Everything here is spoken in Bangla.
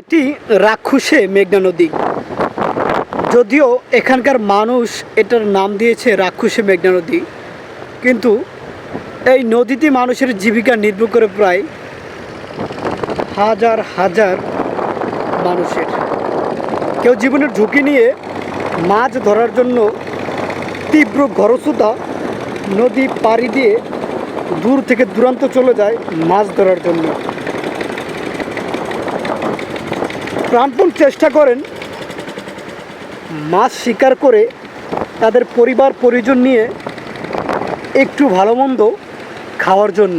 এটি রাক্ষসে মেঘনা নদী। যদিও এখানকার মানুষ এটার নাম দিয়েছে রাক্ষসে মেঘনা নদী। কিন্তু এই নদীতে মানুষের জীবিকা নির্ভর করে প্রায় হাজার হাজার মানুষের। কেউ জীবনের ঝুঁকি নিয়ে মাছ ধরার জন্য তীব্র খরস্রোতা নদী পাড়ি দিয়ে দূর থেকে দূরান্ত চলে যায় মাছ ধরার জন্য। প্রাণপণ চেষ্টা করেন মাছ শিকার করে তাদের পরিবার পরিজন নিয়ে একটু ভালো মন্দ খাওয়ার জন্য।